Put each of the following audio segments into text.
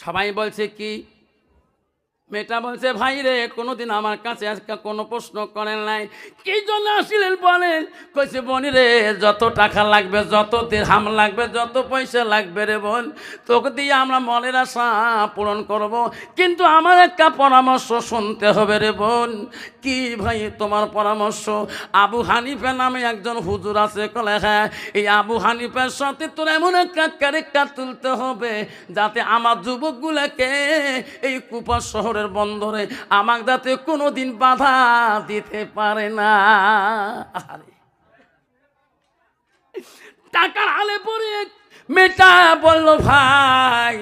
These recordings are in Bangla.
সবাই বলছে কি মেয়েটা বলছে, ভাই রে, কোনোদিন আমার কাছে আজকে কোনো প্রশ্ন করেন নাই। কি জন্য আসিলেন বলেন? কইছে, বনি রে, যত টাকা লাগবে, যত হাম লাগবে, যত পয়সা লাগবে রে বোন, তোকে দিয়ে আমরা মনের আশা পূরণ করব। কিন্তু আমার একটা পরামর্শ শুনতে হবে রে বোন। কি ভাই তোমার পরামর্শ? আবু হানিফা নামে একজন হুজুর আছে, কলে হ্যাঁ এই আবু হানিফার সাথে তোর এমন একটা ক্যারেক্টার তুলতে হবে যাতে আমার যুবকগুলোকে এই কুপা শহরের বন্দরে আমাকে যাতে কোনোদিন বাধা দিতে পারে না। আরে টাকার আলে পরে মেয়েটা বলল, ভাই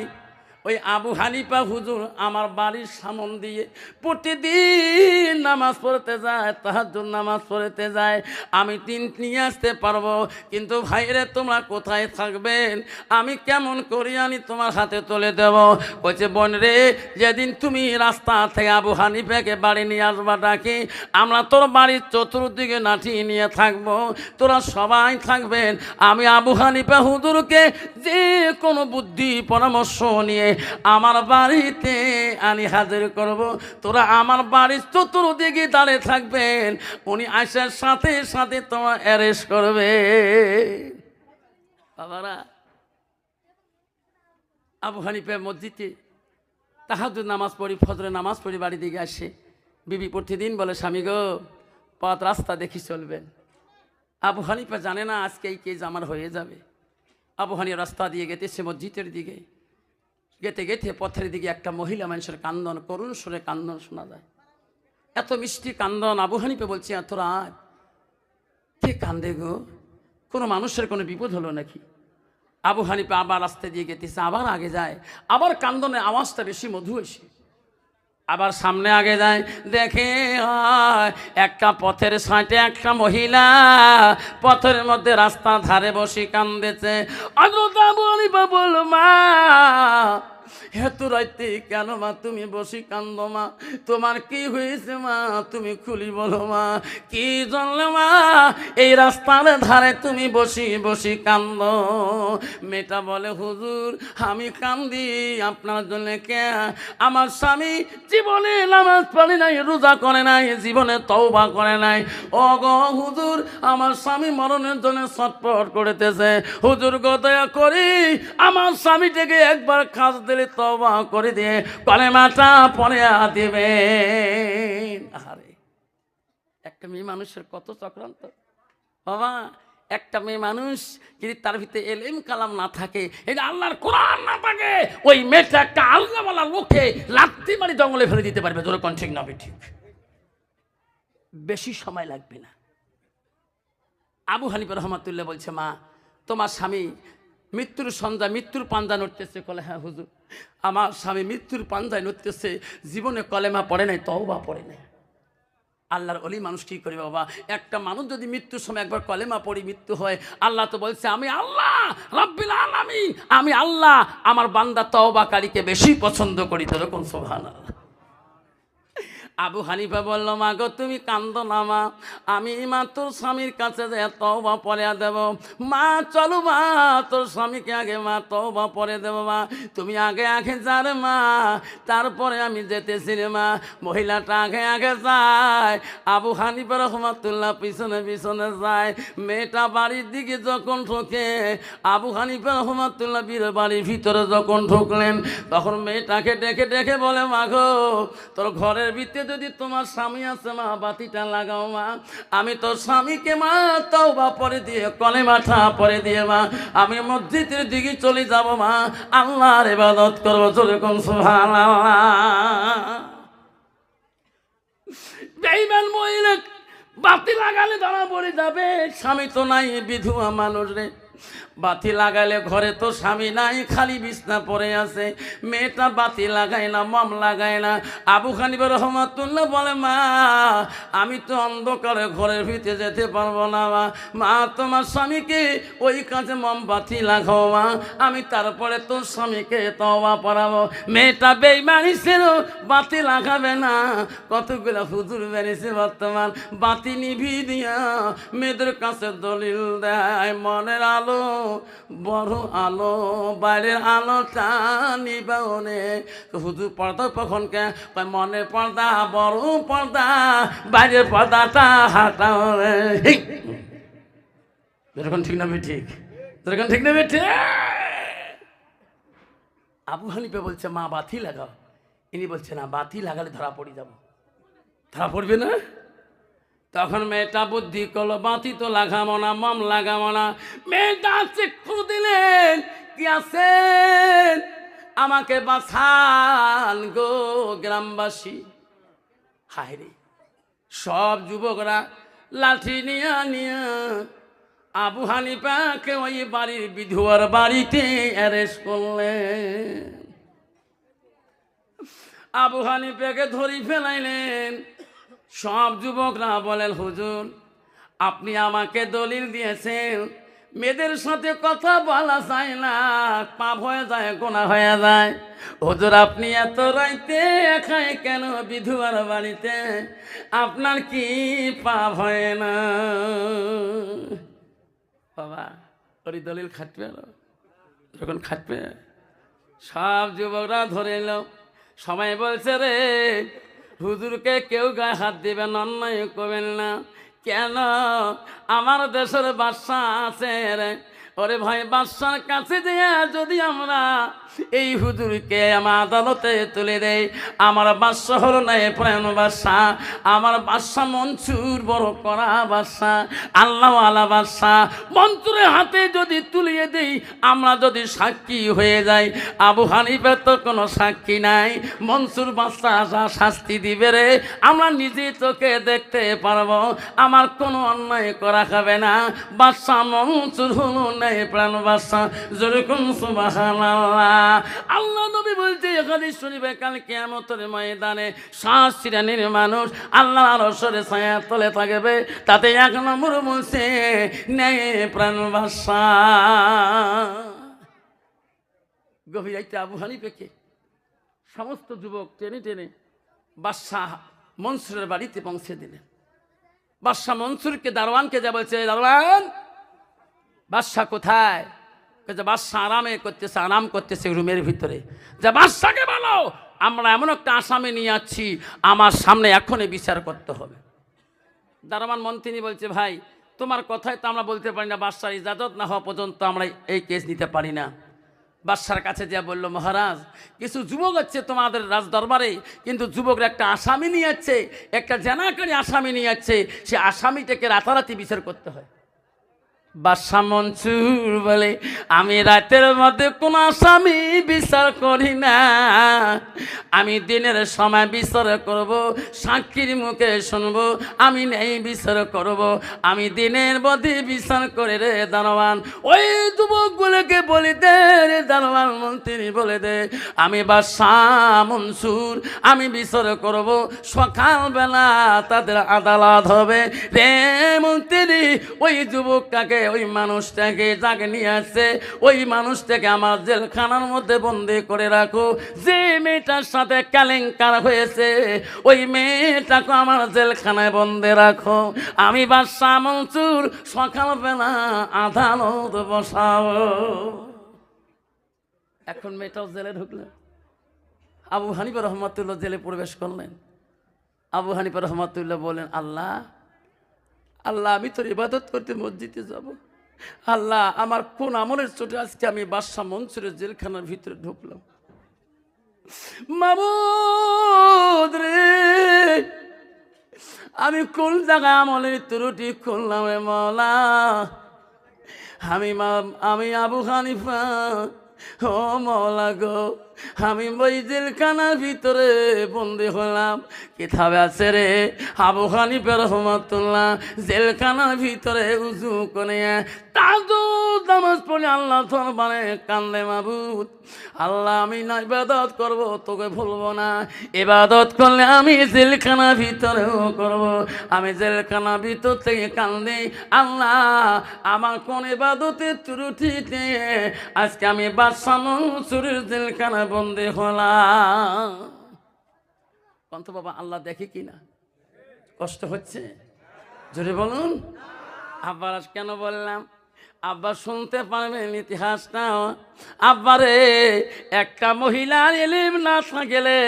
ওই আবু হানিফা হুজুর আমার বাড়ির সামন দিয়ে প্রতিদিন নামাজ পড়তে যায় তাহাজুর নামাজ পড়তে যায়। আমি তিন নিয়ে আসতে পারব, কিন্তু ভাইরে তোমরা কোথায় থাকবেন? আমি কেমন করি আনি তোমার হাতে তুলে দেব? কইছে, বোন রে, যেদিন তুমি রাস্তা থেকে আবু হানিফাকে বাড়ি নিয়ে আসবা ডাকি, আমরা তোর বাড়ির চতুর্দিকে নাঠি নিয়ে থাকব, তোরা সবাই থাকবেন। আমি আবু হানিফা হুজুরকে যে কোনো বুদ্ধি, পরামর্শ নিয়ে আমার বাড়িতে আমি হাজির করব। তোরা আমার বাড়ির চতুর্দিকে দাঁড়িয়ে থাকবেন। উনি আসার সাথে সাথে তোমার অ্যারেস্ট করবে। বাবারা, আবু হানিফা মসজিদে তাহাদুর নামাজ পড়ি ফজরে নামাজ পড়ি বাড়ি দিকে আসে। বিবি প্রতিদিন বলে, স্বামী গো, পথ রাস্তা দেখি চলবেন। আবু হানিফা জানে না আজকে এই কেজ আমার হয়ে যাবে। আবু হানি রাস্তা দিয়ে গেতেছে মসজিদের দিকে। গেতে গেতে পথের দিকে একটা মহিলা মানুষের কান্দন করুণ সুরে কান্দন শোনা যায়। এত মিষ্টি কান্দন আবু হানিফে বলছি, এত রাত কে কান্দে গো? কোনো মানুষের কোনো বিপদ হলো নাকি? আবু আবার রাস্তা দিয়ে গেতেছে, আবার আগে যায়। আবার কান্দনের আওয়াজটা বেশি মধু এসে। আবার সামনে আগে যায়, দেখে একটা পথের সাইটে একটা মহিলা পথের মধ্যে রাস্তা ধারে বসে কান্দেছে। অগ্রতা বলিবা বল মা। হেতু রাইতে কেন মা তুমি বসি কান্দ মা? তোমার কি হয়েছে মা? তুমি খুলি বলো মা। কি জানলে মা? এই রাস্তার ধারে তুমি বসি বসি কান্দ। মেয়েটা বলে, হুজুর, আমি কান্দি। আপনার জন্য কে? আমার স্বামী জীবনে নামাজ পড়ে নাই, রোজা করে নাই, জীবনে তওবা করে নাই। ও গো হুজুর, আমার স্বামী মরণের জন্য ছটপট করিতেছে। হুজুর গো, দয়া করি, আমার স্বামীটাকে একবার খাস দিলে তওবা করে দিয়ে কলেমাটা পরে দিবে আরে একটা মেয়ে মানুষের কত চক্রান্ত। বাবা, একটা মেয়ে মানুষ যদি তার ভিতরে এলেম কালাম না থাকে, এটা আল্লাহর কোরআন না থাকে, ওই মেয়েটা একটা আল্লাহওয়ালা লোককে লাত্তি মারি জঙ্গলে ফেলে দিতে পারবে। তোর কোন ঠিক না ঠিক? বেশি সময় লাগবে না। আবু হানিফ রহমতুল্লাহ বলছে, মা, তোমার স্বামী মৃত্যুর সন্ধ্যা মৃত্যুর পাঞ্জা নড়তেছে, কলে হ্যাঁ হুজুর, আমার স্বামী মৃত্যুর পাঞ্জায় নড়তেছে, জীবনে কলেমা পড়ে নাই, তওবা পড়ে নাই। আল্লাহর অলি মানুষ কী করে বাবা? একটা মানুষ যদি মৃত্যুর সময় একবার কলেমা পড়ি, মৃত্যু হয়, আল্লাহ তো বলছে, আমি আল্লাহ, রব্বিল আলামিন, আমি আল্লাহ, আমার বান্দা তওবাকারীকে বেশি পছন্দ করি। তো এরকম সোহান আবু হানিফা বলল, মা গো, তুমি কান্দ না, মা। আমি মা, তোর স্বামীর কাছে যে তওবা পরে দেব। মা, চলো মা, তোর স্বামীকে আগে মা তওবা পরে দেব, মা। তুমি আগে আগে যার, মা। তারপরে আমি যেতেছি রে, মা। মহিলাটা আগে আগে যায়। আবু হানিফা রহমাতুল্লাহ পিছনে পিছনে যায়। মেয়েটা বাড়ির দিকে যখন ঢোকে, আবু হানিফা রহমাতুল্লাহ বীর বাড়ির ভিতরে যখন ঢুকলেন, তখন মেয়েটাকে ডেকে ডেকে বলে, মা গো, তোর ঘরের ভিতরে যদি তোমার স্বামী আছে মা, বাতিটা লাগাও মা। আমি তোর স্বামীকে মা তাও বা পরে দিয়ে কলে মাথা পরে দিয়ে মা। আমি মসজিদের দিকে চলে যাব মা। আল্লাহর ইবাদত করব চলে বেইমান মহিলা, বাতি লাগালে ধরা পড়ে যাবে। স্বামী তো নাই বিধুয়া মানুষ রে। বাতি লাগাইলে ঘরে তো স্বামী নাই, খালি বিছনা পড়ে আছে। মেয়েটা বাতি লাগায় না, মম লাগায় না। আবু খানিবার রহমাতুল্লাহ বলে, মা, আমি তো অন্ধকারে ঘরের ভিতরে যেতে পারব না, মা। মা, তোমার স্বামীকে ওই কাজে মম বাতি লাগাও, মা। আমি তারপরে তোর স্বামীকে তওবা পড়াবো মেয়েটা বেইমানি ছিল, বাতি লাগাবে না। কতগুলো হুজুর বেরিয়েছে বর্তমান। বাতি নিভি দিয়া মেয়েদের কাছে দলিল দেয়, মনের আলো বড় আলো, বাইরের আলোটা নিবাওনে হুজুর পর্দা কখনকে মনে পর্দা, বড় পর্দা, বাইরের পর্দাটা হাটাও রে। যেরকম ঠিক না ঠিক। যেরকম ঠিক না ঠিক। আবু হানিফে বলছে, মা, বাতি লাগাও। ইনি বলছে, না, বাতি লাগালে ধরা পড়ে যাব। ধরা পড়বে না? তখন মেয়েটা বুদ্ধি করল বাতি তো লাগাবো না, মম লাগাবো না। মেয়েটা চিক্ষু দিলেন, কি আছেন আমাকে বাঁচান গো গ্রামবাসী। হায় রে, সব যুবকরা লাঠি নিয়া নিয়া আবু হানিফাকে ওই বাড়ির বিধুয়ার বাড়িতে অ্যারেস্ট করলেন। আবু হানিফাকে ধরি ফেলাইলেন। সব যুবকরা বলেন, হুজুর, আপনি আমাকে দলিল দিয়েছেন। মেয়েদের সাথে কথা বলা যায় না, পাপ হয়ে যায় গোনা হয়ে যায়। হুজুর, আপনি এত রাইতে একাই কেন বিধুয়ার বাড়িতে? আপনার কি পাপ হয় না? বাবা ওরই দলিল খাটবে যখন খাটবে, সব যুবকরা ধরে এলো। সবাই বলছে, রে হুজুরকে কেউ গায়ে হাত দিবেন অন্যায় করবেন না। কেন? আমার দেশের বাদশা আছে রে। ওরে ভাই, বাদশার কাছে দিয়ে যদি আমরা এই হুজুরকে আমার আদালতে তুলে দেই, আমার বাদশা হলো না প্রাণ বাদশা, আমার বাদশা মনসুর বড় করা বাদশা আল্লাহ আলা বাদশা মনসুরের হাতে যদি তুলিয়ে দেই, আমরা যদি সাক্ষী হয়ে যাই, আবু হানিফের তো কোনো সাক্ষী নাই মনসুর বাদশা যা শাস্তি দিবে রে, আমরা নিজে চোখে দেখতে পারব, আমার কোনো অন্যায় করা খাবে না, বাদশা মনসুর হলো নেই প্রাণ বাদশা যেরকম সুবাহ আল্লাহ নবী বলছে এখানে শরীফে কাল কেমতের ময়দানে শ্রেণির মানুষ আল্লাহ রসরে ছায়া তলে থাকবে। তাতে এক নম্বর বলছে নেই প্রাণ বাসা। গভীর একটা আবু হানিফেকে সমস্ত যুবক টেনে টেনে বাদশাহ মনসুরের বাড়িতে পৌঁছে দিলেন। বাদশাহ মনসুরকে দারোয়ানকে যা বলছে, দারোয়ান বাদশাহ কোথায়? যে বাদশাহ আরামে করতেছে, আরাম করতেছে রুমের ভিতরে। যে বাদশাকে বলো, আমরা এমন একটা আসামি নিয়ে যাচ্ছি আমার সামনে এখনই বিচার করতে হবে। দারোয়ান মন্ত্রী বলছে, ভাই, তোমার কথাই তো আমরা বলতে পারি না বাদশার ইজাজত না হওয়া পর্যন্ত আমরা এই কেস নিতে পারি না। বাদশার কাছে যা বলল, মহারাজ, কিছু যুবক হচ্ছে তোমাদের রাজ দরবারে কিন্তু যুবকরা একটা আসামি নিয়ে যাচ্ছে একটা জানাকারী আসামি নিয়ে যাচ্ছে সে আসামিটাকে রাতারাতি বিচার করতে হয়। বাদশা মনসুর বলে, আমি রাতের মধ্যে কোন আসামি বিচার করি না। আমি দিনের সময় বিচার করব, সাক্ষীর মুখে শুনব, আমি নেই বিচার করব। আমি দিনের মধ্যে বিচার করে রে দারোয়ান ওই যুবকগুলোকে বলে দে রে দারোয়ান মন্ত্রী, বলে দে, আমি বাদশা মনসুর, আমি বিচার করব। সকালবেলা তাদের আদালত হবে রে মন্ত্রী, ওই যুবকটাকে ওই মানুষটাকে যাকে নিয়ে আসছে। ওই মানুষটাকে আমার জেলখানার মধ্যে বন্দি করে রাখো। যে মেয়েটার সাথে কেলেঙ্কার হয়েছে, ওই মেয়েটাকে আমার জেলখানায় বন্দি রাখো। আমি বাদশাহ মনসুর, সকালবেলা আদালত বসাও। এখন মেয়েটাও জেলে ঢুকলেন আবু হানিফা রহমতুল্লাহ জেলে প্রবেশ করলেন। আবু হানিফা রহমতুল্লাহ বলেন আল্লাহ আল্লাহ, আমি তোর ইবাদত করতে মসজিদে যাব। আল্লাহ, আমার কোন আমলের চোটে আজকে আমি বাদশাহ মনসুরের জেলখানার ভিতরে ঢুকলাম। রে, আমি কোন জায়গায় আমলের ত্রুটি করলাম রে মৌলা আমি আমি আবু হানিফা, ও মৌলা গো। আমি ওই জেলখানার ভিতরে বন্দি হলাম। কিতাবে আছে রে, আবু হানিফা রহমতুল্লাহ জেলখানার ভিতরে উজু করে তাজু দামাজ পড়ে আল্লাহ মানে কান্দে মাবুদ। আল্লাহ, আমি না ইবাদত করব, তোকে ভুলবো না। ইবাদত করলে আমি জেলখানার ভিতরেও করব। আমি জেলখানার ভিতর থেকে কান্দি, আল্লাহ, আমার কোন ইবাদতের ত্রুটিতে আজকে আমি বাদশাহ মনসুরের জেলখানা বন্দি হলাম কন্ত বাবা, আল্লাহ দেখে কি না? কষ্ট হচ্ছে? জোরে বলুন। আজ কেন বললাম? আব্বা শুনতে পারবেন ইতিহাসটা। আব্বারে, একটা মহিলার এলিম না থাকলে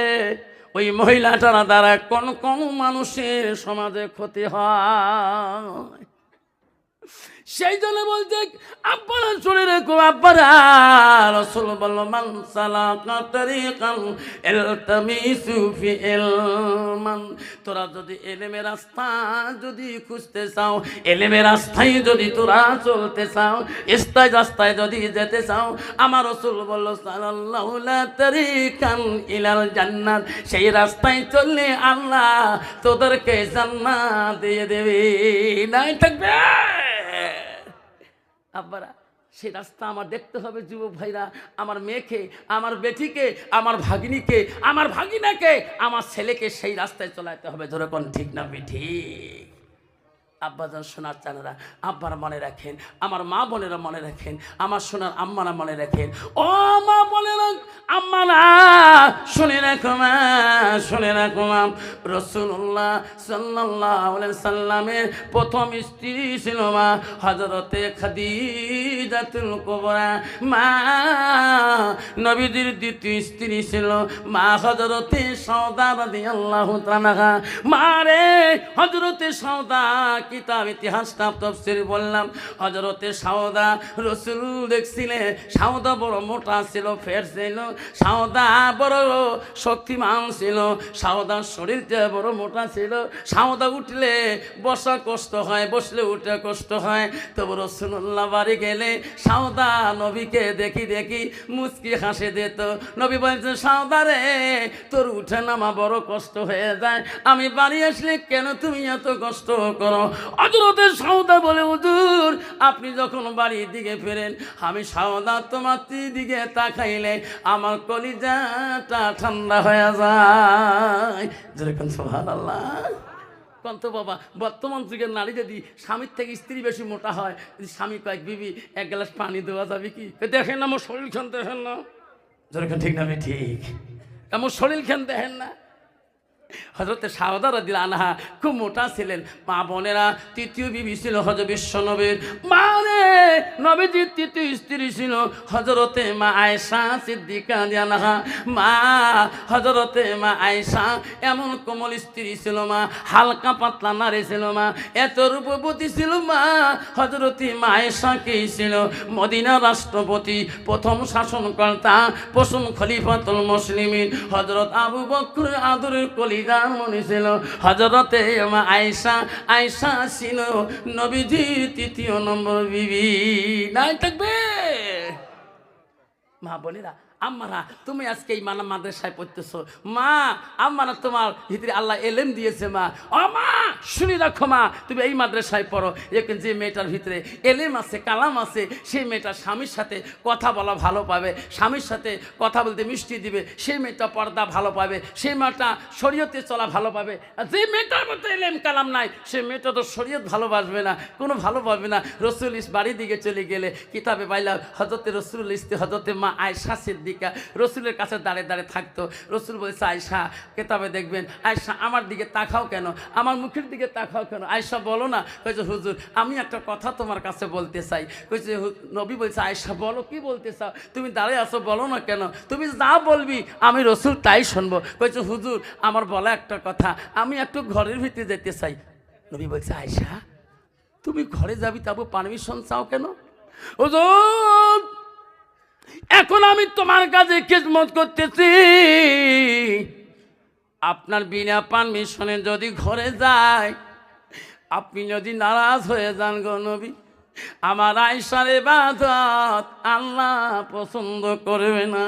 ওই মহিলাটার দ্বারা কোন কোন মানুষের সমাজে ক্ষতি হয়? সেই জন্য বলছে, আব্বারা শুনে রেখো, আব্বারা, রসুল বলল, মান সালাকা তরিকান ইলতামিসু ফি ইলমান তোরা যদি এলেমের রাস্তা যদি খুঁজতে চাও, এলেমের রাস্তায় যদি তোরা চলতে চাও ইস্তায় রাস্তায় যদি যেতে চাও, আমার রসুল বলল সাল্লাল্লাহু লা তরিকান ইলাল জান্নাত। সেই রাস্তায় চললে আল্লাহ তোদেরকে জান্নাত দিয়ে দেবে। নাই থাকবে? আব্বারা, সে রাস্তা আমার দেখতে হবে, যুবক ভাইরা। আমার মেয়েকে, আমার বেটিকে, আমার ভাগিনীকে, আমার ভাগিনাকে, আমার ছেলেকে সেই রাস্তায় চলাইতে হবে। ধরে কোন ঠিক না ঠিক আব্বাজান সোনার চানেরা আব্বার মনে রাখেন, আমার মা বোনেরা মনে রাখেন, আমার সোনার আম্মারা মনে রাখেন। ও মা বোনেরা, আম্মারা, শুনে রাখো মা, শুনে রাখো মা। রসুল্লাহ সাল্লাহ সাল্লামের প্রথম স্ত্রী ছিল মা হজরতে খাদিজাতুল কোবরা। মা নবীদের দ্বিতীয় স্ত্রী ছিল মা হজরতে সৌদা রাদি আল্লাহ মা রে হজরতে সৌদা কিতাব ইতিহাসটা তফসির বললাম হজরতে সাউদা রসুল দেখছিলে সাউদা বড় মোটা ছিল, ফের ছিল সাউদা বড় শক্তিমান ছিল সাউদার শরীরটা বড় মোটা ছিল সাউদা উঠলে বসা কষ্ট হয়, বসলে উঠে কষ্ট হয়, তবু রসুল্লাহ বাড়ি গেলে সাউদা নবীকে দেখি দেখি মুচকি হাসে দিত, নবী বলছে সাউদা রে, তোর উঠে নামা বড় কষ্ট হয়ে যায়, আমি বাড়ি আসলে কেন তুমি এত কষ্ট করো? হজরতের সাউদা বলে, হুজুর, আপনি যখন বাড়ির দিকে ফেরেন, আমি সাউদা তোমার দিকে তাকাইলে আমার কলিজাটা ঠান্ডা হয়ে যায়। যেরকম সোহান আল্লাহ কন্ত বাবা, বর্তমান যুগের নারী যদি স্বামীর থেকে স্ত্রী বেশি মোটা হয়, যদি স্বামী কয়েক বিবি, এক গ্লাস পানি দেওয়া যাবে কি? দেখেন না, আমার শরীর খান দেখেন না। যেরকম ঠিক না ঠিক। আমার শরীর খান দেখেন না। হজরতে সাহদার দিল আনাহা খুব মোটা ছিলেন। মা বোনেরা তৃতীয় বিবি ছিল হজ বিশ্বনবীর। মা রে! নবীজির তৃতীয় স্ত্রী ছিল হজরতে মা আয়সা সিদ্দিকা দিয়ানাহা মা হজরতে মা আয়সা এমন কোমল স্ত্রী ছিল মা, হালকা পাতলা নারী ছিল মা, এত রূপবতী ছিল মা। হজরতি মা আয়সা কে ছিল? মদিনা রাষ্ট্রপতি, প্রথম শাসনকর্তা, প্রথম খলিফাতুল মুসলিমিন। হজরত আবু বকর আদরের কলিদার মনে ছিল। হজরতে মা আয়সা আয়সা ছিল নবীজির তৃতীয় নম্বর বিবি। নাই থাকবে। মা বোনেরা আম্মারা, তুমি আজকে এই মানা মাদ্রাসায় পড়তেছো। মা, আম্মারা তোমার ভিতরে আল্লাহ এলেম দিয়েছে মা। ও মা, শুনি রাখো মা, তুমি এই মাদ্রাসায় পড়ো। এখন যে মেয়েটার ভিতরে এলেম আছে, কালাম আছে, সেই মেয়েটা স্বামীর সাথে কথা বলা ভালো পাবে, স্বামীর সাথে কথা বলতে মিষ্টি দিবে, সেই মেয়েটা পর্দা ভালো পাবে, সেই মেয়েটা শরীয়তে চলা ভালো পাবে। যে মেয়েটার মতো এলেম কালাম নাই, সে মেয়েটা তো শরীয়ত ভালোবাসবে না, কোনো ভালো পাবে না। রসুল ইস বাড়ির দিকে চলে গেলে কিতাবে পাইলাম হজরতে রসুল ইস্তে হজরতে মা আয়সা সিদ্দিকা রসুলের কাছে দাঁড়িয়ে দাঁড়িয়ে থাকতো। রসুল বলছে আয়সা কেতাবে দেখবেন। আয়সা আমার দিকে তাকাও কেন? আমার মুখের দিকে তাকাও কেন? আয়সা বলো না। কয়েছে হুজুর, আমি একটা কথা তোমার কাছে বলতে চাই। কয়েছে নবী বলছে আয়সা বলো, কি বলতে চাও? তুমি দাঁড়িয়ে আসো বলো না কেন? তুমি যা বলবি, আমি রসুল তাই শুনব। কয়েছে হুজুর, আমার বলা একটা কথা, আমি একটু ঘরের ভিতরে যেতে চাই। নবী বলছে আয়সা তুমি ঘরে যাবি, তাবু পারমিশন চাও কেন? হুজুর এখন আমি তোমার কাছে খেদমত করতেছি। আপনার বিনা পারমিশনে যদি ঘরে যায়, আপনি যদি নারাজ হয়ে যান গো নবী, আমার আয়সার বাদত আল্লাহ পছন্দ করবে না।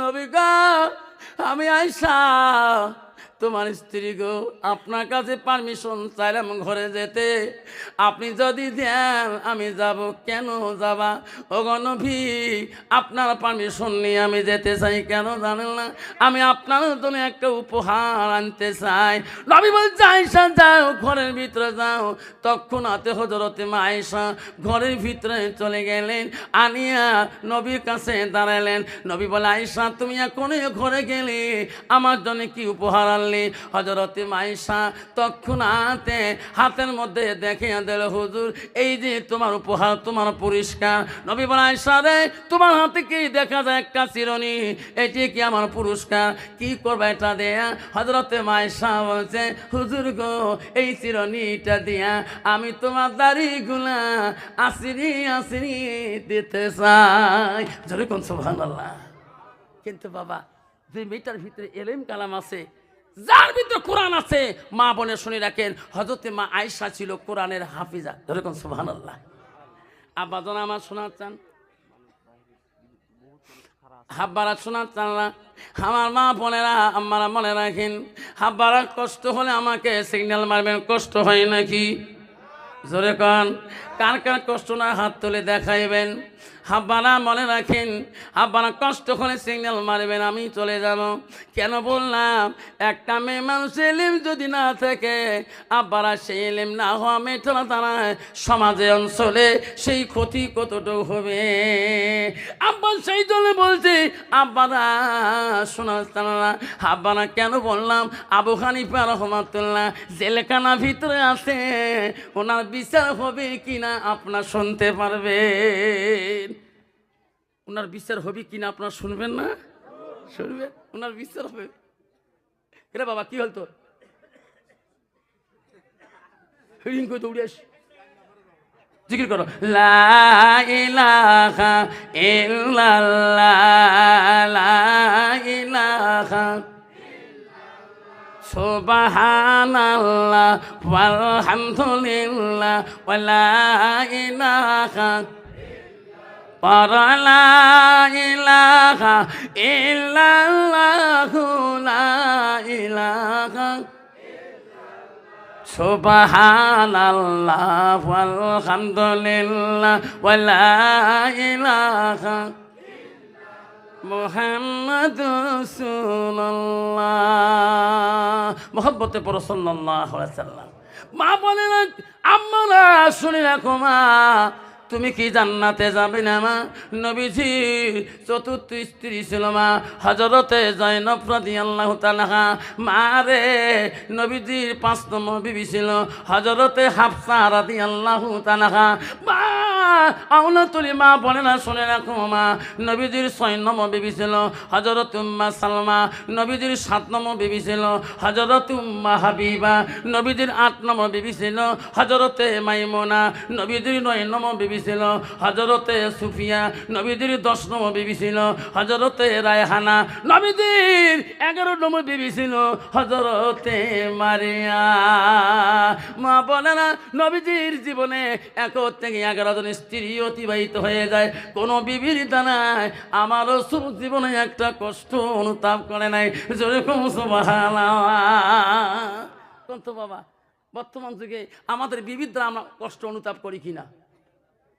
নবী গো, আমি আয়সা তোমার স্ত্রী গো, আপনার কাছে পারমিশন চাইলাম ঘরে যেতে। আপনি যদি দেন, আমি যাব। কেন যাবা? ও গণভি আপনার পারমিশন নিয়ে আমি যেতে চাই, কেন জানেন না? আমি আপনার জন্য একটা উপহার আনতে চাই। নবী বলছে আয়সা যাও, ঘরের ভিতরে যাও। তখন হাতে হজরতে মা ঘরের ভিতরে চলে গেলেন, আনিয়া নবীর কাছে দাঁড়ালেন। নবী বলে আয়সা তুমি এখন ঘরে গেলে আমার জন্য কি উপহার আনলে? বললি হজরতে মাইশা তৎক্ষণাতে হাতের মধ্যে দেখিয়ে দিল, হুজুর, এই যে তোমার উপহার তোমার পুরস্কার। নবী বলে রে, তোমার হাতে কি দেখা যায় একটা চিরনি? এটি কি আমার পুরস্কার? কি করবে এটা দেয়া? হজরতে মাইশা বলছে, হুজুর গো, এই চিরনিটা দিয়া আমি তোমার দাড়ি গুলা আসিনি আসিনি দিতে চাই। জোরে কোন সুবহানাল্লাহ। কিন্তু বাবা যে মেয়েটার ভিতরে এলেম কালাম আছে। যার ভিতরে কোরআন আছে, মা বোনের শুনে রাখেন হজরতে মা আয়সা ছিল কোরআনের হাফিজা। যেরকম সুহান আল্লাহ আব্বাজন আমার শোনার চান হাব্বারা শোনার চান না? আমার মা বোনেরা আমারা মনে রাখেন, হাব্বারা কষ্ট হলে আমাকে সিগন্যাল মারবেন, কষ্ট হয় নাকি? জোরে কন। কার কার কষ্ট না হাত তুলে দেখাইবেন? হাব্বানা মনে রাখেন হাব্বানা কষ্ট করে সিগন্যাল মারবেন, আমি চলে যাব। কেন বললাম, একটা মেয়ে মানুষ এলিম যদি না থাকে, আব্বারা সেই এলিম না হওয়া মেয়েটা তারা সমাজে, অঞ্চলে সেই ক্ষতি কতটুকু হবে? আব্বা সেই জন্য বলছে, আব্বারা, শোনা তারা আব্বারা কেন বললাম, আবু হানিফা রহমাতুল্লাহ জেলখানা ভিতরে আছে, ওনার বিচার হবে কিনা আপনার শুনতে পারবেন? ওনার বিচার হবে কিনা আপনার শুনবেন না? শুনবেন? ওনার বিচার হবে। রে বাবা, কি হল তোর? রিং করে দৌড়ে আসি। জিকির করো। লা ইলাহা ইল্লাল্লাহ, লা ইলাহা সুবহানাল্লাহ ওয়ালহামদুলিল্লাহ ওয়ালা ইলাহা পর লা ইলাহা ইল্লাল্লাহু লা ইলাহা সুবহানাল্লাহ ওয়ালহামদুলিল্লাহ ওয়ালা ইলাহা মোহাম্মদ মোহাম্মতে পরসল্লাহ সাল্লাম। মা বলে না আম্মারা শুনি না মা। তুমি কি জান্নাতে যাবে না মা? নবীজি চতুর্থ স্ত্রী ছিল মা হজরতে জয়নব রাদিয়াল্লাহু তাআলা মা রে, নবীজির পাঁচ নম্বর বিবি ছিল হজরতে হাফসা রাদিয়াল্লাহু তাআলা মা আউনা তুলি মা বলে না, শুনে রাখো মা। নবীজির ছয় নম্বর বিবি ছিল হজরত উম্মা সালমা, নবীজির সাত নম্বর বিবি ছিল হজরত উম্মা হাবিবা, নবীজির আট নম্বর বিবি ছিল হজরতে মাইমোনা, নবীজির নয় নম্বর বিবি ছিল হজরতে সুফিয়া নবীজির দশ নম্বর বিবি ছিল হজরতে রায়হানা নবীজির এগারো নম্বর বিবি ছিল হজরতে মারিয়া। মা বলে না নবীজির জীবনে এক থেকে এগারো জন স্ত্রী অতিবাহিত হয়ে যায়। কোনো বিবির দানায় আমারও সুর জীবনে একটা কষ্ট অনুতাপ করে নাই। যেরকম বাবা, বর্তমান যুগে আমাদের বিবিধরা আমরা কষ্ট অনুতাপ করি কিনা?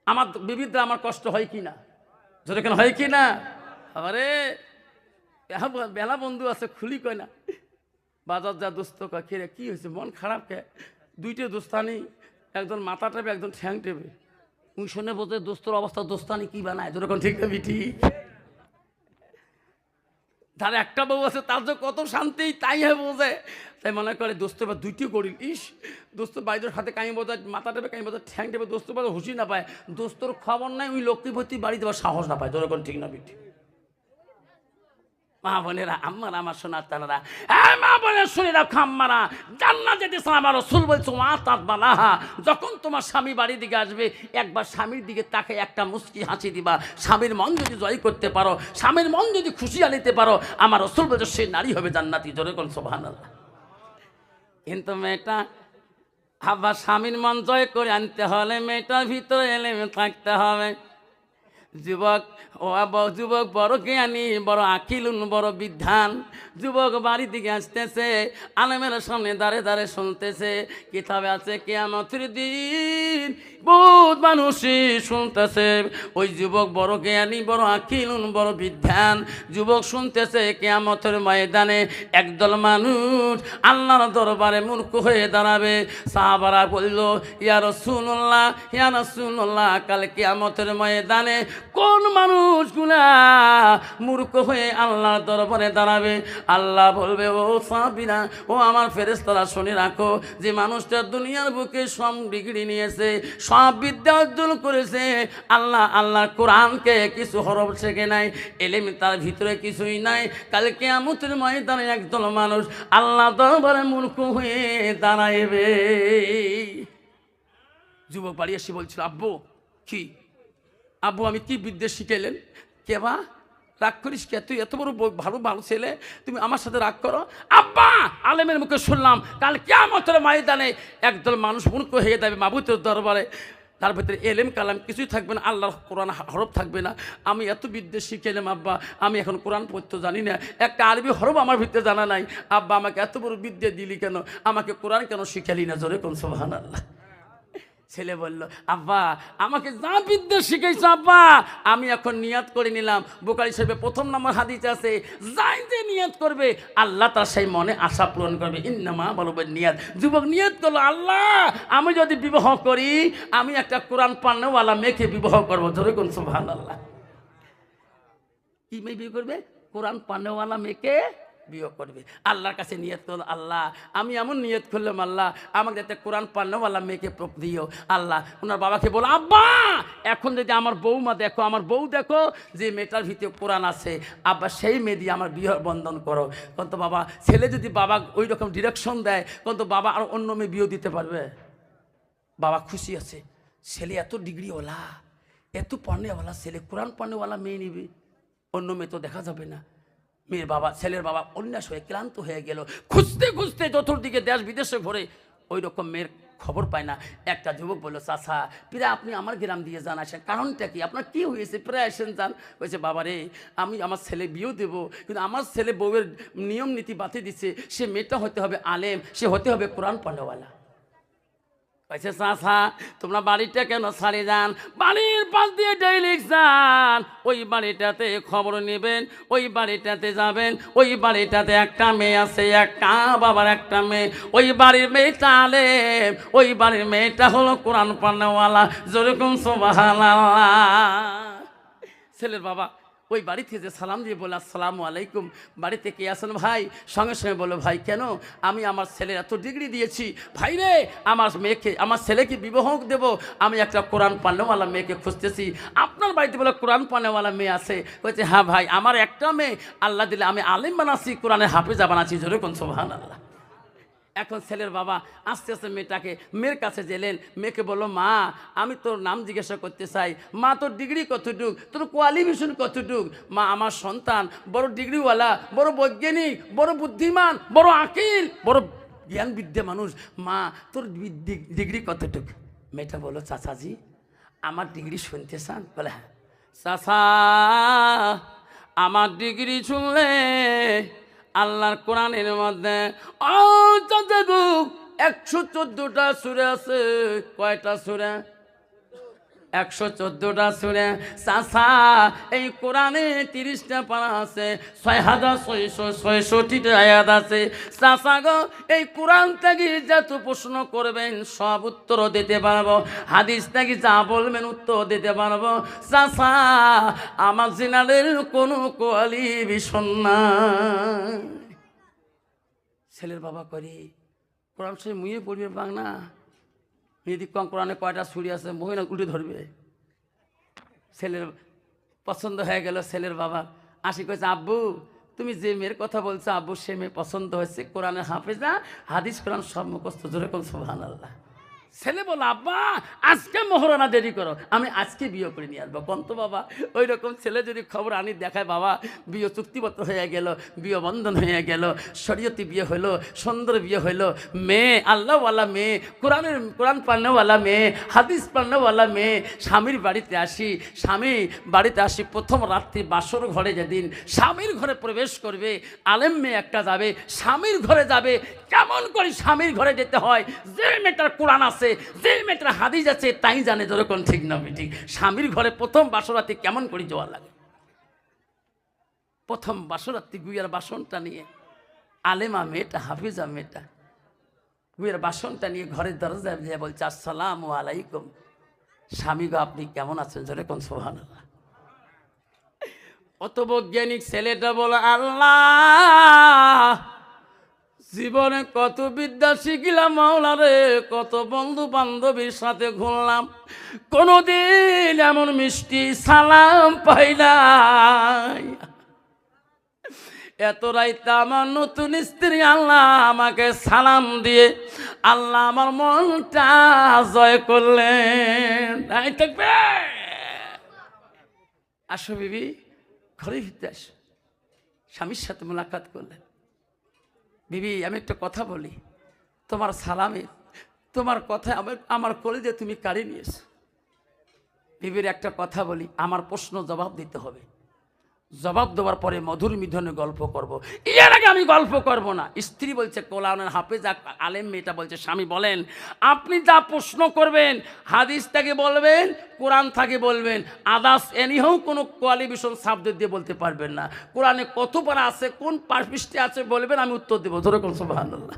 আমার বিবিধরা আমার কষ্ট হয় কিনা যেরকম হয় কিনা আরে, বেলা- বন্ধু আছে, খুলি কয় না। বাজার যা দোস্ত কয় রে, কি হয়েছে? মন খারাপ কে? দুইটা দোস্তানি, একজন মাথা টেপে, একজন ঠ্যাং টেপে। উনি শুনে বলতে দোস্তর অবস্থা, দোস্তানি কি বানায়? যেরকম ঠিক না ঠিক তার একটা বউ আছে, তার যে কত শান্তি, তাই হয় বোঝে তাই মনে করে দোস্ত বা দুইটি করিল। ইস, দোস্ত বাইদের হাতে কামি বোঝায় মাথা টেপে কামি বোঝায় ঠ্যাং টেপে দোস্ত বাজার হুশি না পায়। দোস্তর খবর নাই, ওই লক্ষ্মীপতি বাড়ি দেওয়ার সাহস না পায়। যেরকম ঠিক না বিটি। মা বোনেরা আম্মারা আমার সোনার হ্যাঁ মা বোনের শুনে রাখো আম্মারা জান্নাত যেতে আমার রসুল বলছো মা তাত বালাহা যখন তোমার স্বামী বাড়ির দিকে আসবে, একবার স্বামীর দিকে তাকে একটা মুস্কি হাসি দিবা। স্বামীর মন যদি জয় করতে পারো, স্বামীর মন যদি খুশি আনিতে পারো, আমার রসুল বলছো, সে নারী হবে জান্নাতি। জোরে কোন সোভান কিন্তু মেয়েটা আবার স্বামীর মন জয় করে আনতে হলে মেয়েটার ভিতরে এলে থাকতে হবে। যুবক, ও যুবক বড় জ্ঞানী, বড় আকিলুন, বড় বিধান। যুবক বাড়ি দিকে আসতেছে, আলেমের সামনে দাঁড়ে দাঁড়ে শুনতেছে, কিতাবে আছে কেয়ামতের দিন, বহুত মানুষই শুনতেছে। ওই যুবক বড় জ্ঞানী, বড় আকিলুন, বড় বিধান। যুবক শুনতেছে কেয়ামতের ময়দানে একদল মানুষ আল্লাহর দরবারে মূর্খ হয়ে দাঁড়াবে। সাহাবারা বলল, ইয়া রসুল্লাহ ইয়া রসুল্লাহ কাল কেয়ামতের ময়দানে কোন মানুষগুলা মূর্খ হয়ে আল্লাহর দরবারে দাঁড়াবে? আল্লাহ বলবে, ও সাবিনা ও আমার ফেরেস্তারা শুনে রাখো যে মানুষটা দুনিয়ার বুকে সব ডিগ্রি নিয়েছে, সব বিদ্যা অর্জন করেছে। আল্লাহ আল্লাহ কোরআনকে কিছু হরফ শেখে নাই, এলেম তার ভিতরে কিছুই নাই। কালকে আমতের ময়দানে একদল মানুষ আল্লাহ দরবারে মূর্খ হয়ে দাঁড়াইবে। যুবক বাড়ি এসে বলছিল, আব্বু, কি আব্বু আমি কি বিদ্যে কে বা? রাগ করিস কে? তুই এত বড় ভালো ভালো ছেলে। তুমি আমার সাথে রাগ করো। আব্বা, আলেমের মুখে শুনলাম, কাল কেমন ময়দানে একদল মানুষ মূর্খ হয়ে যাবে মাবুতের দরবারে। তার ভিতরে এলেম, কালাম কিছুই থাকবে না, আল্লাহর কোরআন হরফ থাকবে না। আমি এত বিদ্যে শিখাইলাম, আব্বা, আমি এখন কোরআন পড়তে জানি না। একটা আরবি হরফ আমার ভিতরে জানা নাই। আব্বা, আমাকে এত বড় বিদ্যে দিলি কেন? আমাকে কোরআন কেন শিখালি না? জোরে কোন সোহান আল্লাহ ছেলে বলল, আব্বা, আমাকে যা বিদ্যা শিখেছ আব্বা, আমি এখন নিয়াত করে নিলাম। বোকারি সাহেবের প্রথম নম্বর হাদিস আছে, যাই যে নিয়াত করবে, আল্লাহ তার সেই মনে আশা পূরণ করবে। ইন্নামা বলবে নিয়াত। যুবক নিয়াত করল, আল্লাহ, আমি যদি বিবাহ করি, আমি একটা কোরআন পান্নওয়ালা মেয়েকে বিবাহ করব। ধরে কোন সুবহান আল্লাহ কি মেয়ে বিয়ে করবে? কোরআন পান্নওয়ালা মেয়েকে বিয়ে করবে। আল্লাহর কাছে নিয়ত করল আল্লাহ, আমি এমন নিয়ত করলাম, আল্লাহ, আমাকে যাতে কোরআন পান্নওয়ালা মেয়েকে দিও। আল্লাহ, ওনার বাবাকে বলো, আব্বা, এখন যদি আমার বৌমা দেখো, আমার বউ দেখো যে মেয়েটার ভিতরে কোরআন আছে, আব্বা, সেই মেয়ে দিয়ে আমার বিয়ে বন্ধন করো। কত বাবা, ছেলে যদি বাবা ওই রকম ডিরেকশন দেয় কত বাবা আর অন্য মেয়ে বিয়ে দিতে পারবে? বাবা খুশি আছে, ছেলে এত ডিগ্রিওয়ালা, এত পণ্যওয়ালা, ছেলে কোরআন পণ্যওয়ালা মেয়ে নিবে, অন্য মেয়ে তো দেখা যাবে না। মেয়ের বাবা, ছেলের বাবা উন্যাস হয়ে ক্লান্ত হয়ে গেল। খুঁজতে খুঁজতে চতুর্দিকে দেশ বিদেশে ঘুরে ওই রকম মেয়ের খবর পায় না। একটা যুবক বলল চাষা প্রায় আপনি আমার গ্রাম দিয়ে যান আসেন। কারণটা কি? আপনার কি হয়েছে? প্রায় আসেন যান। বলছে, বাবা রে, আমি আমার ছেলে বিয়েও দেবো, কিন্তু আমার ছেলে বউয়ের নিয়ম নীতি বাতি দিচ্ছে। সে মেয়েটা হতে হবে আলেম, সে হতে হবে কোরআন পণ্যওয়ালা কইছে চাষা তোমরা বাড়িটা কেন ছাড়ে যান? বাড়ির পাশ দিয়ে ডেইলি যান। ওই বাড়িটাতে খবর নেবেন, ওই বাড়িটাতে যাবেন, ওই বাড়িটাতে একটা মেয়ে আছে, একটা বাবার একটা মেয়ে। ওই বাড়ির মেয়েটা আলেম, ওই বাড়ির মেয়েটা হলো কোরআন পান্নাওয়ালা যেরকম সোবাহান ছেলের বাবা ওই বাড়ি থেকে যে সালাম দিয়ে বলে, আসসালামু আলাইকুম। বাড়িতে কে আসেন ভাই? সঙ্গে সঙ্গে বলো, ভাই, কেন? আমি আমার ছেলের এত ডিগ্রি দিয়েছি। ভাই রে, আমার মেয়েকে, আমার ছেলেকে বিবাহ দেব। আমি একটা কোরআন পান্নেওয়ালা মেয়েকে খুঁজতেছি। আপনার বাড়িতে বলে কোরআন পান্নেওয়ালা মেয়ে আছে। বলছে হ্যাঁ ভাই, আমার একটা মেয়ে। আল্লাহ দিলে আমি আলিম বানাচ্ছি, কোরআনের হাফিজা বানাচ্ছি। জোরে কোন সোহান আল্লাহ এখন ছেলের বাবা আস্তে আস্তে মেয়েটাকে, মেয়ের কাছে গেলেন মেয়েকে বলল, মা, আমি তোর নাম জিজ্ঞাসা করতে চাই। মা, তোর ডিগ্রি কতটুক? তোর কোয়ালিফিকেশন কতটুক? মা, আমার সন্তান, বড় ডিগ্রিওয়ালা, বড় বৈজ্ঞানিক, বড় বুদ্ধিমান, বড় আকিল, বড় জ্ঞান বিদ্যা মানুষ। মা, তোর ডিগ্রি কতটুক? মেয়েটা বলো চাচাজি, আমার ডিগ্রি শুনতে চান? বলে হ্যাঁ। চাচা, আমার ডিগ্রি শুনলে আল্লাহর কোরআনের মধ্যে একশো চোদ্দটা সুরে আছে। কয়টা সুরে? একশো চোদ্দটা সুরে চাষা এই কোরআনে তিরিশটা পারা আছে ছয় হাজার ছয়শো ছয়ষট্টিটা আয়াত আছে। চাষা গো, এই কোরআন থেকে যত প্রশ্ন করবেন, সব উত্তর দিতে পারব। হাদিস থেকে যা বলবেন, উত্তর দিতে পারব। চাষা আমার জিনাদের কোনো কোয়ালিফিকেশন নাই। ছেলের বাবা করি কোরআন সে মুয়ে পড়বে বাং না মেয়েদি কম কোরআনে কয়টা ছুরি আছে, মহিলা উল্টে ধরবে। ছেলের পছন্দ হয়ে গেল, ছেলের বাবা আসি কয়েছে আব্বু, তুমি যে মেয়ের কথা বলছো, আব্বু সে মেয়ে পছন্দ হয়েছে, কোরআনের হাফেজা, হাদিস কোরআন সব মুখস্থ যেরকম সোহান আল্লাহ ছেলে বলো, আব্বা, আজকে মোহরানা দেরি করো। আমি আজকে বিয়ে করে নিয়ে আসব। কন্ত বাবা ওই রকম ছেলে যদি খবর আনি, দেখায়, বাবা, বিয়ে চুক্তিবদ্ধ হয়ে গেল, বিয়ে বন্ধন হয়ে গেল, শরীয়তি বিয়ে হলো, সুন্দর বিয়ে হলো, মেয়ে, আল্লাহওয়ালা মেয়ে, কোরআনের, কোরআন পান্নওয়ালা মেয়ে, হাদিস পান্নওয়ালা মেয়ে, স্বামীর বাড়িতে আসি, স্বামী বাড়িতে আসি, প্রথম রাত্রি বাসর ঘরে যেদিন স্বামীর ঘরে প্রবেশ করবে, আলেম মেয়ে একটা যাবে, স্বামীর ঘরে যাবে, কেমন করে স্বামীর ঘরে যেতে হয়, যে মেয়েটার কোরআন আছে যে মেয়েটার হাদিস আছে, তাই জানে যেরকম ঠিক না ঠিক স্বামীর ঘরে প্রথম বাসরাতে কেমন করে যাওয়া লাগে? প্রথম বাসরাত্রি গুইয়ার বাসনটা নিয়ে, আলেমা মেয়েটা, হাফিজা মেয়েটা, গুইয়ার বাসনটা নিয়ে ঘরের দরজায় দিয়ে বলছে, আসসালাম আলাইকুম। স্বামী গো, আপনি কেমন আছেন? জোরে কোন সোহান অত বৈজ্ঞানিক ছেলেটা বলে, আল্লাহ জীবনে কত বিদ্যা শিখিলাম মাওলারে, কত বন্ধু বান্ধবীর সাথে ঘুরলাম। কোনোদিন এমন মিষ্টি সালাম পাই নাই। এত রাইতে আমার নতুন স্ত্রী আল্লাহ আমাকে সালাম দিয়ে আল্লাহ আমার মনটা জয় করলেন। তাই থাকবে? আসো বিবি, ঘরে ফিরতে আসো। স্বামীর সাথে মোলাকাত করলেন। বিবি, আমি একটা কথা বলি। তোমার সালামে, তোমার কথা আমার আমার কলেজে তুমি কাড়ি নিয়েছো। বিবির একটা কথা বলি, আমার প্রশ্ন জবাব দিতে হবে। জবাব দেওয়ার পরে মধুর মিধনে গল্প করব। এর আগে আমি গল্প করব না। স্ত্রী বলছে কোলাউনের হাফেজ আলেম মেয়েটা বলছে, স্বামী বলেন, আপনি যা প্রশ্ন করবেন, হাদিস থেকে বলবেন, কোরআন থেকে বলবেন আদার্স এনিহাও কোনো কোয়ালিফিকেশন সাবজেক্ট দিয়ে বলতে পারবেন না। কোরআনে কত পারা আছে, কোন পৃষ্ঠে আছে বলবেন, আমি উত্তর দেবো। ধরে কোন, সুবহানাল্লাহ।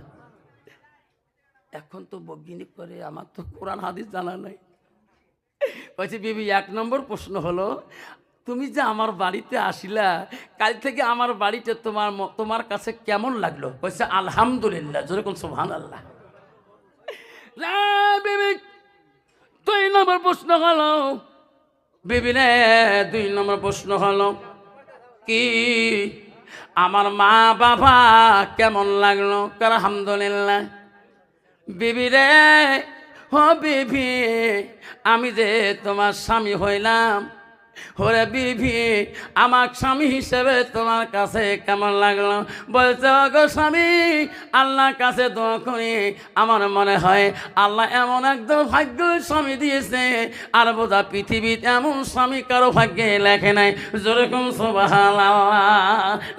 এখন তো বৈজ্ঞানিক করে, আমার তো কোরআন, হাদিস জানা নাই। বলছি, বিবি, এক নম্বর প্রশ্ন হলো তুমি যে আমার বাড়িতে আসিলা, কাল থেকে আমার বাড়িতে তোমার তোমার কাছে কেমন লাগল? বলছে আলহামদুলিল্লাহ। যেরকম সোহান আল্লাহ দুই নম্বর প্রশ্ন হলো, বিবি রে, দুই নম্বর প্রশ্ন হলো কি? আমার মা বাবা কেমন লাগল? কার, আলহামদুলিল্লাহ। বিবি রে, ও বিবি, আমি যে তোমার স্বামী হইলাম ওরে বিবি, আমার স্বামী হিসেবে তোমার কাছে কেমন লাগল? বলছে গো স্বামী, আল্লাহর কাছে দোয়া করি। আমার মনে হয়, আল্লাহ এমন একদম ভাগ্য স্বামী দিয়েছে, আর বোধা পৃথিবীতে এমন স্বামী কারও ভাগ্যে লেখে নাই। যেরকম সোবাহ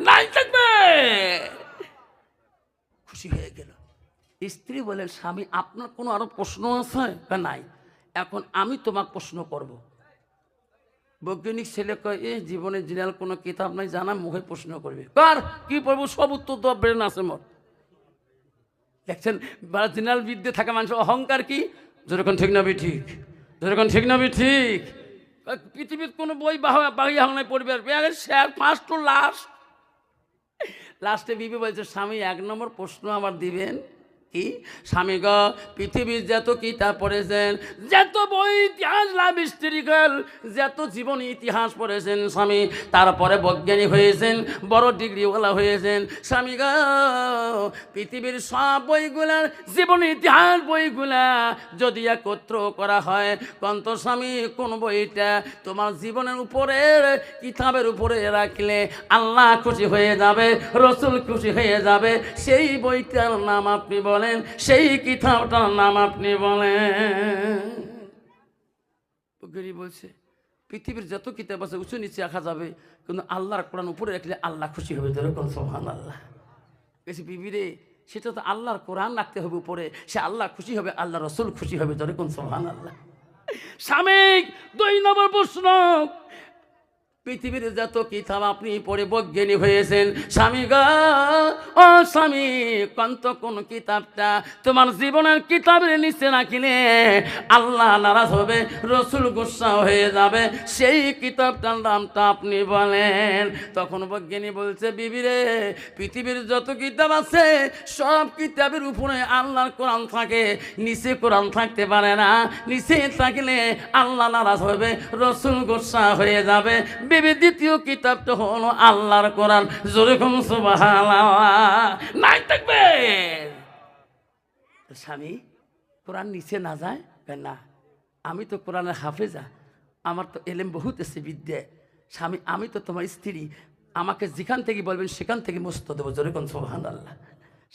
নাই থাকবে! খুশি হয়ে গেল। স্ত্রী বলেন স্বামী, আপনার কোনো আরও প্রশ্ন আছে? নাই। এখন আমি তোমাকে প্রশ্ন করব। বৈজ্ঞানিক ছেলে কয়, এ, জীবনে জিনাল কোনো কিতাব নাই, জানা মুখে প্রশ্ন করবে। কার? কি পড়ব? সব উত্তর দেওয়া ব্রেন আছে মোর। দেখছেন? জিনাল বিদ্যে থাকা মানুষের অহংকার কি? যেরকম ঠিক নবি ঠিক। যেরকম ঠিক নবি ঠিক। পৃথিবীর কোনো বই বাহা, বাহিয়া নাই পড়বে। আর শেয়ার ফার্স্ট টু লাস্ট। লাস্টে বিবি বলছে, স্বামী, এক নম্বর প্রশ্ন আমার দিবেন। কি? স্বামী গ, পৃথিবীর যত কিতাব পড়েছেন? যত বই ইতিহাস লাভ যত জীবন ইতিহাস পড়েছেন স্বামী। তারপরে বৈজ্ঞানিক হয়েছেন, বড় ডিগ্রিওয়ালা হয়েছেন। স্বামী গ, পৃথিবীর সব বইগুলার জীবন ইতিহাস বইগুলা যদি একত্র করা হয়, কন্ত স্বামী, কোন বইটা তোমার জীবনের উপরে কিতাবের উপরে রাখলে আল্লাহ খুশি হয়ে যাবে, রসুল খুশি হয়ে যাবে। সেই বইটার নাম আপনি বলেন। সেই কিতাবটার নাম আপনি বলেন। গরি বলছে, পৃথিবীর যত কিতাব আছে, উঁচু নিচে রাখা যাবে, কিন্তু আল্লাহর কোরআন উপরে রাখলে আল্লাহ খুশি হবে যেরকম সোহান আল্লাহ বেশি বিবিরে সেটা তো আল্লাহর কোরআন রাখতে হবে উপরে, সে আল্লাহ খুশি হবে, আল্লাহ রসুল খুশি হবে যেরকম সোহান আল্লাহ স্বামী দুই নম্বর প্রশ্ন পৃথিবীর যত কিতাব আপনি পড়ে বৈজ্ঞানী হয়েছেন, স্বামী গা, ও স্বামী, কন্ত কোন কিতাবটা তোমার জীবনের কিতাবের নিচে রাখিলে আল্লাহ নারাজ হবে, রসুল গুসা হয়ে যাবে, সেই কিতাবটার নামটা আপনি বলেন। তখন বৈজ্ঞানী বলছে বিবিরে পৃথিবীর যত কিতাব আছে, সব কিতাবের উপরে আল্লাহর কোরআন থাকে, নিচে কোরআন থাকতে পারে না। নিচে থাকলে আল্লাহ নারাজ হবে, রসুল গোসা হয়ে যাবে বিবি দ্বিতীয় কিতাবটা হলো আল্লাহর কোরআন। যেরকম নাই থাকবে। স্বামী, কোরআন নিচে না যায়? না, আমি তো কোরআনের হাফেজা। আমার তো এলেম বহুত এসে বিদ্যে। স্বামী, আমি তো তোমার স্ত্রী। আমাকে যেখান থেকে বলবেন, সেখান থেকে মস্ত দেবো। যেরকম সোহান আল্লাহ